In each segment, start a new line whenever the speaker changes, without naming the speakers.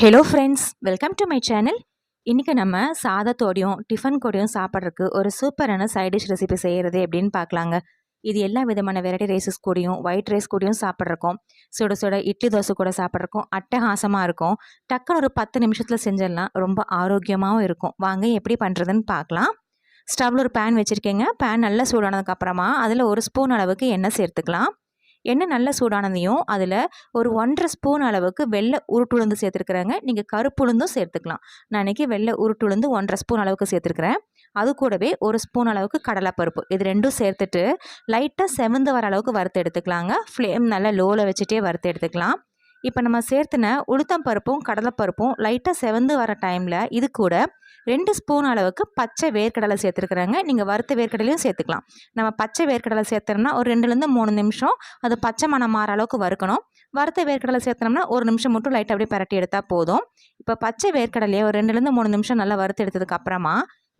Hello friends welcome to my channel இன்றைக்கி நம்ம சாதத்தோடையும் tiffin கூடையும் சாப்பிட்றதுக்கு ஒரு சூப்பரான சைட் டிஷ் ரெசிபி செய்கிறது எப்படின்னு பார்க்கலாங்க. இது எல்லா விதமான வெரைட்டி ரைஸஸ் கூடயும் ஒயிட் ரைஸ் கூடயும் சாப்பிட்ருக்கோம் சுட சுட இட்லி தோசை கூட சாப்பிட்ருக்கோம் அட்டகாசமாக இருக்கும். டக்குன்னு ஒரு பத்து நிமிஷத்தில் செஞ்சிடலாம். ரொம்ப ஆரோக்கியமாகவும் இருக்கும். வாங்க எப்படி பண்ணுறதுன்னு பார்க்கலாம். ஸ்டவ்வில் ஒரு பேன் வச்சுருக்கேங்க. பேன் நல்லா சூடானதுக்கப்புறமா அதில் ஒரு ஸ்பூன் அளவுக்கு எண்ணெய் சேர்த்துக்கலாம். எண்ணெய் நல்ல சூடானதையும் அதில் ஒரு ஒன்றரை ஸ்பூன் அளவுக்கு வெள்ளை உருட்டுளுந்து சேர்த்துருக்குறேங்க. நீங்கள் கருப்புளுந்தும் சேர்த்துக்கலாம். நான் இன்றைக்கி வெள்ளை உருட்டுளுந்து ஒன்றரை ஸ்பூன் அளவுக்கு சேர்த்துருக்குறேன். அது கூடவே ஒரு ஸ்பூன் அளவுக்கு கடலைப்பருப்பு. இது ரெண்டும் சேர்த்துட்டு லைட்டாக செவந்து வர அளவுக்கு வறுத்து எடுத்துக்கலாங்க. ஃப்ளேம் நல்லா லோவில் வச்சுட்டே வறுத்து எடுத்துக்கலாம். இப்போ நம்ம சேர்த்துன உளுத்தம் பருப்பும் கடலைப்பருப்பும் லைட்டாக செவந்து வர டைமில் இது கூட ரெண்டு ஸ்பூன் அளவுக்கு பச்சை வேர்க்கடலை சேர்த்துருக்குறாங்க. நீங்கள் வறுத்த வேர்க்கடலையும் சேர்த்துக்கலாம். நம்ம பச்சை வேர்க்கடலை சேர்த்தோம்னா ஒரு ரெண்டுலேருந்து மூணு நிமிஷம் அது பச்சை மனம் மாற அளவுக்கு வறுக்கணும். வறுத்த வேர்க்கடலை சேர்த்தோம்னா ஒரு நிமிஷம் மட்டும் லைட்டாக அப்படியே பரட்டி எடுத்தால் போதும். இப்போ பச்சை வேர்க்கடலையை ஒரு ரெண்டுலேருந்து மூணு நிமிஷம் நல்லா வறுத்து எடுத்ததுக்கு அப்புறமா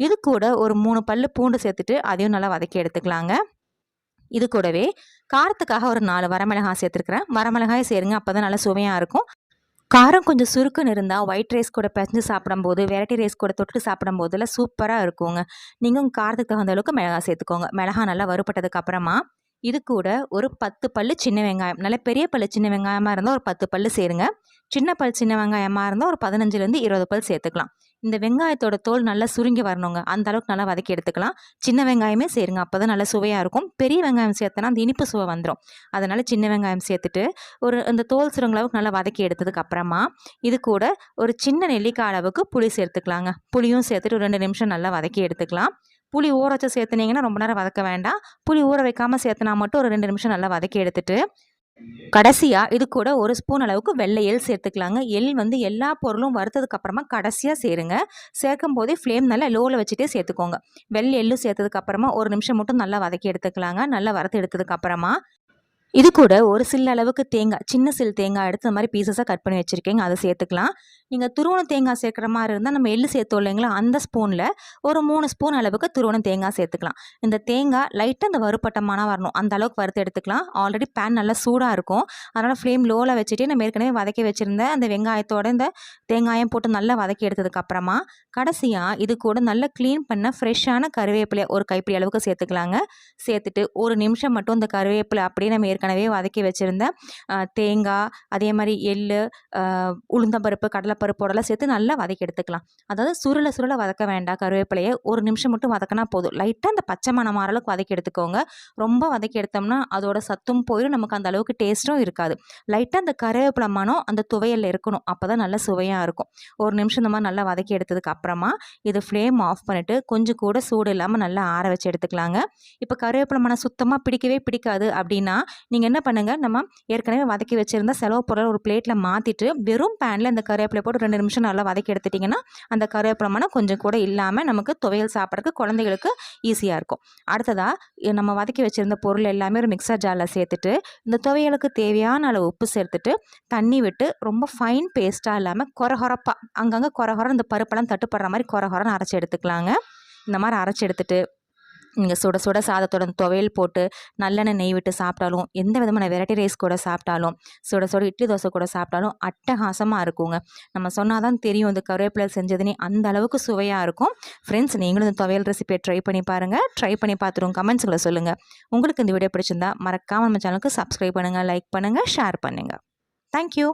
இது கூட ஒரு மூணு பல் பூண்டு சேர்த்துட்டு அதையும் நல்லா வதக்கி எடுத்துக்கலாங்க. இது கூடவே காரத்துக்காக ஒரு நாலு வரமிளகாய் சேர்த்துருக்குறேன். வரமிளகாய் சேருங்க அப்போ தான் நல்லா சுவையாக இருக்கும். காரம் கொஞ்சம் சுருக்குன்னு இருந்தால் ஒயிட் ரைஸ் கூட பிசைஞ்சு சாப்பிடும்போது வெரைட்டி ரைஸ் கூட தொட்டு சாப்பிடும்போதுல சூப்பராக இருக்குங்க. நீங்கள் காரத்துக்கு தகுந்த அளவுக்கு மிளகா சேர்த்துக்கோங்க. மிளகா நல்லா வறுப்பட்டதுக்கு அப்புறமா இது கூட ஒரு பத்து பல்லு சின்ன வெங்காயம். நல்ல பெரிய பல்லு சின்ன வெங்காயமாக இருந்தால் ஒரு பத்து பல்லு சேருங்க. சின்ன பல் சின்ன வெங்காயமாக இருந்தால் ஒரு பதினஞ்சுலேருந்து இருபது பல் சேர்த்துக்கலாம். இந்த வெங்காயத்தோட தோல் நல்லா சுருங்கி வரணுங்க. அந்த அளவுக்கு நல்லா வதக்கி எடுத்துக்கலாம். சின்ன வெங்காயமே சேருங்க. அப்போ தான் நல்லா சுவையாக இருக்கும். பெரிய வெங்காயம் சேர்த்தனா அந்த இனிப்பு சுவை வந்துடும் அதனால் சின்ன வெங்காயம் சேர்த்துட்டு ஒரு இந்த தோல் சுருங்க அளவுக்கு நல்லா வதக்கி எடுத்ததுக்கு அப்புறமா இது கூட ஒரு சின்ன நெல்லிக்காய் அளவுக்கு புளி சேர்த்துக்கலாங்க. புளியும் சேர்த்துட்டு ஒரு ரெண்டு நிமிஷம் நல்லா வதக்கி எடுத்துக்கலாம். புளி ஊற வச்சு சேர்த்துனீங்கன்னா ரொம்ப நேரம் வதக்க வேண்டாம். புளி ஊற வைக்காமல் சேர்த்துனா மட்டும் ஒரு ரெண்டு நிமிஷம் நல்லா வதக்கி எடுத்துட்டு கடைசியாக இது கூட ஒரு ஸ்பூன் அளவுக்கு வெள்ளை எள் சேர்த்துக்கலாங்க. எள் வந்து எல்லா பொருளும் வறுத்ததுக்கப்புறமா கடைசியாக சேருங்க. சேர்க்கும் போதே ஃப்ளேம் நல்லா லோவில் வச்சுட்டே சேர்த்துக்கோங்க. வெள்ளை எள்ளு சேர்த்ததுக்கப்புறமா ஒரு நிமிஷம் மட்டும் நல்லா வதக்கி எடுத்துக்கலாங்க. நல்லா வறுத்து எடுத்ததுக்கப்புறமா இது கூட ஒரு சில அளவுக்கு தேங்காய் சின்ன சில் தேங்காய் எடுத்து இந்த மாதிரி பீசஸாக கட் பண்ணி வச்சுருக்கீங்க. அதை சேர்த்துக்கலாம். நீங்கள் துருவண தேங்காய் சேர்க்குற மாதிரி இருந்தால் நம்ம எள்ளு சேர்த்தோம் இல்லைங்களா அந்த ஸ்பூனில் ஒரு மூணு ஸ்பூன் அளவுக்கு துருவண தேங்காய் சேர்த்துக்கலாம். இந்த தேங்காய் லைட்டாக அந்த வறுப்பட்டமான வரணும். அந்த அளவுக்கு வறுத்து எடுத்துக்கலாம். ஆல்ரெடி பேன் நல்லா சூடாக இருக்கும். அதனால் ஃப்ளேம் லோவில் வச்சுட்டு நம்ம ஏற்கனவே வதக்கி வச்சுருந்த அந்த வெங்காயத்தோட இந்த தேங்காயம் போட்டு நல்லா வதக்கி எடுத்ததுக்கப்புறமா கடைசியாக இது கூட நல்லா க்ளீன் பண்ண ஃப்ரெஷ்ஷான கருவேப்பிலையை ஒரு கைப்பிடி அளவுக்கு சேர்த்துக்கலாங்க. சேர்த்துட்டு ஒரு நிமிஷம் மட்டும் இந்த கருவேப்பிலை அப்படியே நம்ம ஏற்கனவே வதக்கி வச்சுருந்த தேங்காய் அதே மாதிரி எள் உளுந்தம்பருப்பு கடலைப்பருப்போடலாம் சேர்த்து நல்லா வதக்கி எடுத்துக்கலாம். அதாவது சுருளை சுருளை வதக்க வேண்டாம் கருவேப்பிலையை. ஒரு நிமிஷம் மட்டும் வதக்கினா போதும். லைட்டாக அந்த பச்சை மணம் அளவுக்கு வதக்கி எடுத்துக்கோங்க. ரொம்ப வதக்கி எடுத்தோம்னா அதோட சத்தும் போயிடும் நமக்கு அந்த அளவுக்கு டேஸ்ட்டும் இருக்காது. லைட்டாக அந்த கருவேப்பிலை மனம் அந்த துவையலில் இருக்கணும். அப்போ தான் நல்லா சுவையாக இருக்கும். ஒரு நிமிஷம் இந்த மாதிரி நல்லா வதக்கி எடுத்ததுக்கு அப்புறமா இது ஃப்ளேம் ஆஃப் பண்ணிவிட்டு கொஞ்சம் கூட சூடு இல்லாமல் நல்லா ஆற வச்சு எடுத்துக்கலாங்க. இப்போ கருவேப்பிலை மனம் சுத்தமாக பிடிக்கவே பிடிக்காது அப்படின்னா நீங்கள் என்ன பண்ணுங்கள் நம்ம ஏற்கனவே வதக்கி வச்சுருந்த செலவு பொருளை ஒரு பிளேட்டில் மாற்றிட்டு வெறும் பேனில் இந்த கருவேப்பிலை போட்டு ரெண்டு நிமிஷம் நல்லா வதக்கி எடுத்துட்டிங்கன்னா அந்த கருவேப்பிலை மனம் கொஞ்சம் கூட இல்லாமல் நமக்கு துவையல் சாப்பிட்றதுக்கு குழந்தைகளுக்கு ஈஸியாக இருக்கும். அடுத்ததாக நம்ம வதக்கி வச்சுருந்த பொருள் எல்லாமே ஒரு மிக்சர் ஜாரில் சேர்த்துட்டு இந்த துவையலுக்கு தேவையான அளவு உப்பு சேர்த்துட்டு தண்ணி விட்டு ரொம்ப ஃபைன் பேஸ்ட்டாக இல்லாமல் குறகுறப்பாக அங்கங்கே குறகுற இந்த பருப்பெல்லாம் தட்டுப்படுற மாதிரி குறகுறன்னு அரைச்சி எடுத்துக்கலாங்க. இந்த மாதிரி அரைச்சி எடுத்துகிட்டு நீங்கள் சுட சுட சாதத்தோட துவையல் போட்டு நல்லெண்ணெய் நெய் விட்டு சாப்பிட்டாலும் எந்த விதமான வெரைட்டி ரைஸ் கூட சாப்பிட்டாலும் சுட சுட இட்லி தோசை கூட சாப்பிட்டாலும் அட்டகாசமாக இருக்குங்க. நம்ம சொன்னால் தான் தெரியும் இந்த கருவேப்பிலை செஞ்சதுனே அந்த அளவுக்கு சுவையாக இருக்கும். ஃப்ரெண்ட்ஸ் நீங்களும் இந்த துவையல் ரெசிபியை ட்ரை பண்ணி பாருங்கள் ட்ரை பண்ணி பார்த்துருவோம் கமெண்ட்ஸுங்களை சொல்லுங்கள் உங்களுக்கு இந்த வீடியோ பிடிச்சிருந்தா மறக்காமல் நம்ம சேனலுக்கு சப்ஸ்கிரைப் பண்ணுங்கள் லைக் பண்ணுங்கள் ஷேர் பண்ணுங்கள் தேங்க்யூ